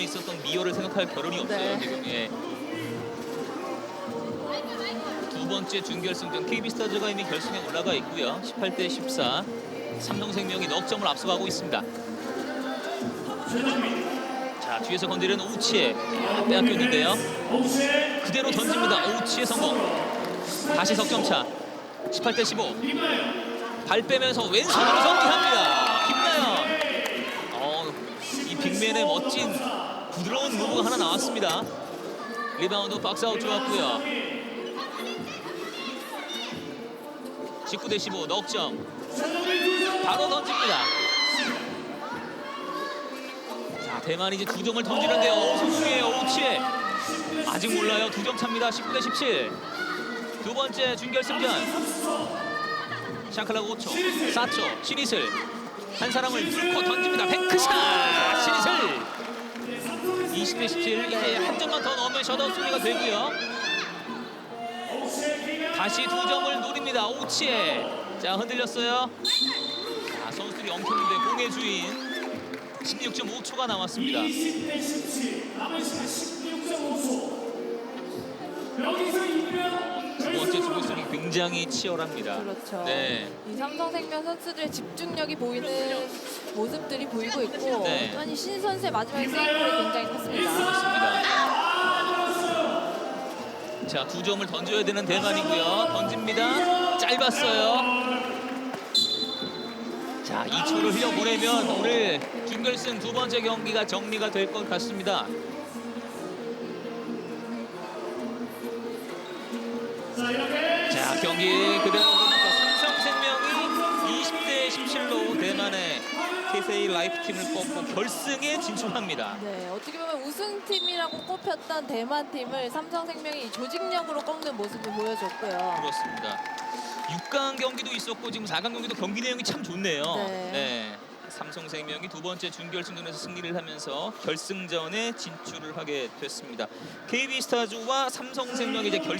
있었던 미호를 생각할 겨를이 없어요 네. 지금. 예. 두 번째 준결승전 KB스타즈가 이미 결승에 올라가 있고요. 18대 14. 삼성생명이 넉 점을 앞서가고 있습니다. 자 뒤에서 건드리는 오치에 빼앗겼는데요. 그대로 던집니다. 오치의 성공. 다시 석점차. 18대 15. 발 빼면서 왼손으로 정리합니다. 부드러운 무브가 하나 나왔습니다. 리바운드 박스아웃 좋았고요. 19 대 15 넉점. 바로 던집니다. 자 대만이 이제 두 점을 던지는데요. 오, 성공이에요. 오치에 아직 몰라요. 두 점 차입니다. 19 대 17. 두 번째 준결승전. 샹클라가 5초, 4초, 신이슬 한 사람을 뚫고 던집니다. 신이슬 20대 17 이제 한 점만 더 셧아웃 수비가 되고요. 다시 두 점을 노립니다. 오치에 자 흔들렸어요. 자 선수들이 엉켰는데 공의 주인 16.5초가 남았습니다. 20대 17 남은 시간 16.5초 여기서 이기면 두 번째 준결승이 굉장히 치열합니다. 그렇죠. 네. 이 삼성생명 선수들의 집중력이 보이는 모습들이 보이고 있고 네. 또한 이 신 선수의 마지막 세이브를 굉장히 컸습니다. 자, 두 점을 던져야 되는 대만이고요. 던집니다. 짧았어요. 자, 2초를 흘려보내면 오늘 준결승 두 번째 경기가 정리가 될 것 같습니다. 자 경기 그대로 보면서 삼성생명이 20대 17로 대만의 KSA 라이프팀을 꺾고 결승에 진출합니다. 네, 어떻게 보면 우승팀이라고 꼽혔던 대만 팀을 삼성생명이 조직력으로 꺾는 모습을 보여줬고요. 그렇습니다. 6강 경기도 있었고 지금 4강 경기도 경기 내용이 참 좋네요. 네. 삼성생명이 두 번째 준결승전에서 승리를 하면서 결승전에 진출을 하게 됐습니다. KB스타즈와 삼성생명이 이제 결